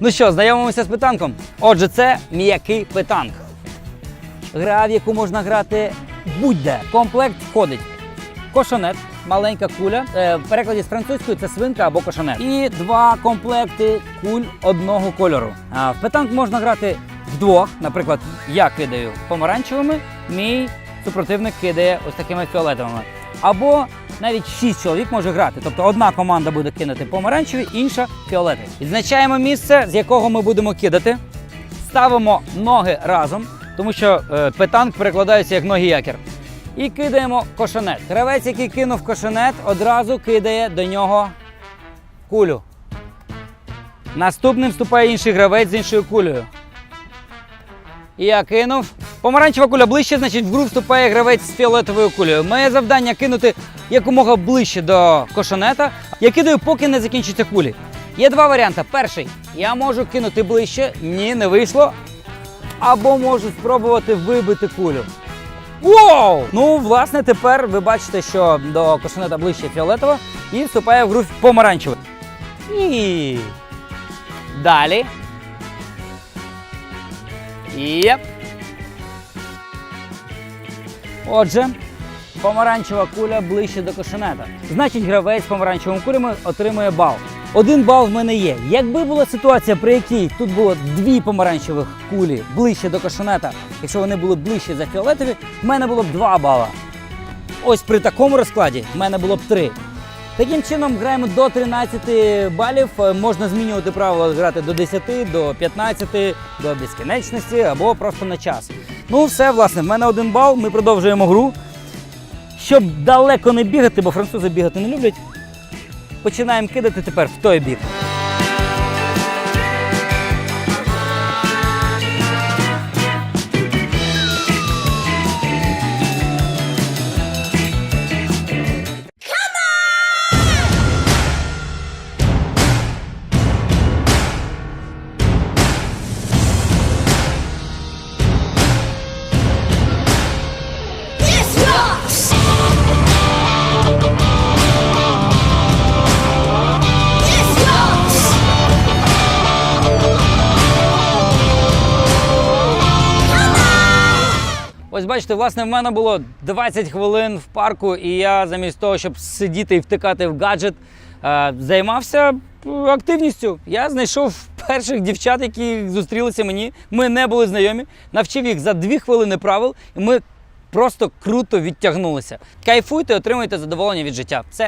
Ну що, знайомимося з питанком. Отже, це м'який питанк. Гра, в яку можна грати будь-де. Комплект входить кошонет, маленька куля. Е, В перекладі з французької це свинка або кошонет. І два комплекти куль одного кольору. В питанк можна грати вдвох. Наприклад, я кидаю помаранчевими, мій супротивник кидає ось такими фіолетовими. Або навіть шість чоловік може грати. Тобто одна команда буде кинути помаранчеві, інша фіолетові. Відзначаємо місце, з якого ми будемо кидати. Ставимо ноги разом, тому що е, петанк перекладається як ноги якір. І кидаємо кошенет. Гравець, який кинув кошенет, одразу кидає до нього кулю. Наступним вступає інший гравець з іншою кулею. Я кинув. Помаранчева куля ближче, значить в гру вступає гравець з фіолетовою кулею. Моє завдання кинути якомога ближче до кошенета. Я кидаю, поки не закінчаться кулі. Є два варіанти. Перший. Я можу кинути ближче. Ні, не вийшло. Або можу спробувати вибити кулю. Воу! Ну, власне, тепер ви бачите, що до кошенета ближче фіолетова і вступає в гру помаранчевий. І далі. Єп. Отже, помаранчева куля ближче до кошенета. Значить, гравець з помаранчевими кулями отримує бал. Один бал в мене є. Якби була ситуація, при якій тут було дві помаранчевих кулі ближче до кошенета, якщо вони були ближче за фіолетові, в мене було б два бала. Ось при такому розкладі в мене було б три. Таким чином граємо до 13 балів. Е, Можна змінювати правила грати до 10, до 15, до безкінечності або просто на час. Ну, все, власне, в мене один бал. Ми продовжуємо гру. Щоб далеко не бігати, бо французи бігати не люблять. Починаємо кидати тепер в той бік. Ось бачите, власне, в мене було 20 хвилин в парку, і я замість того, щоб сидіти і втикати в гаджет, е, займався е, активністю. Я знайшов перших дівчат, які зустрілися мені. Ми не були знайомі, навчив їх за 2 хвилини правил, і ми просто круто відтягнулися. Кайфуйте, отримуйте задоволення від життя. Все.